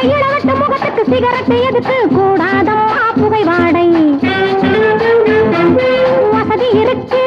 அந்த இளவட்ட முகத்துக்கு சிகரெட் எதுக்கு கூடாதம்மா புகைவாடை? வசதி இருக்கு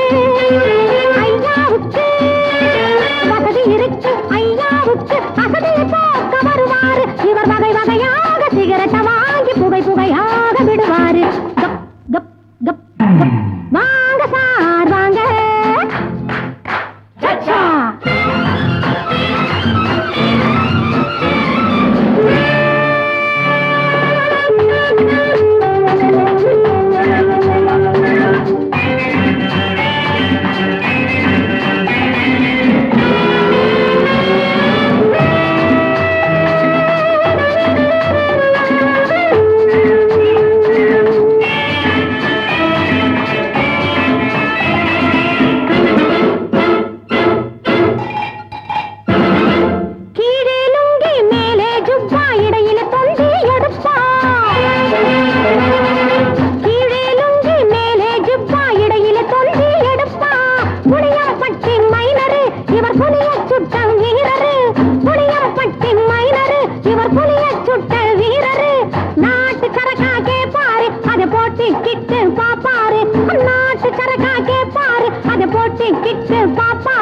பாப்பா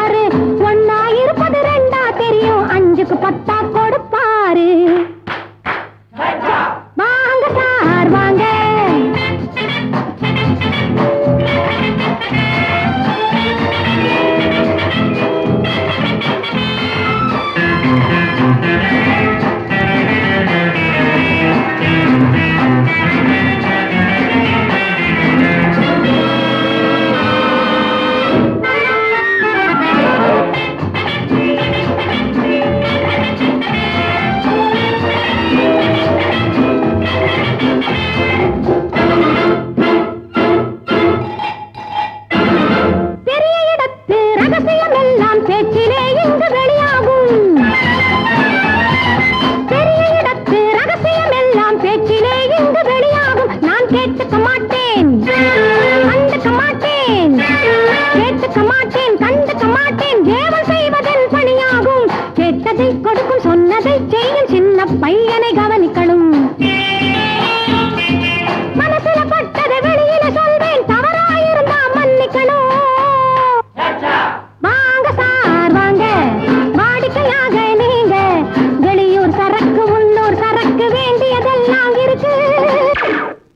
சொன்னதை கொடுக்கும் சொன்னதை செய்யும் சின்ன பையனை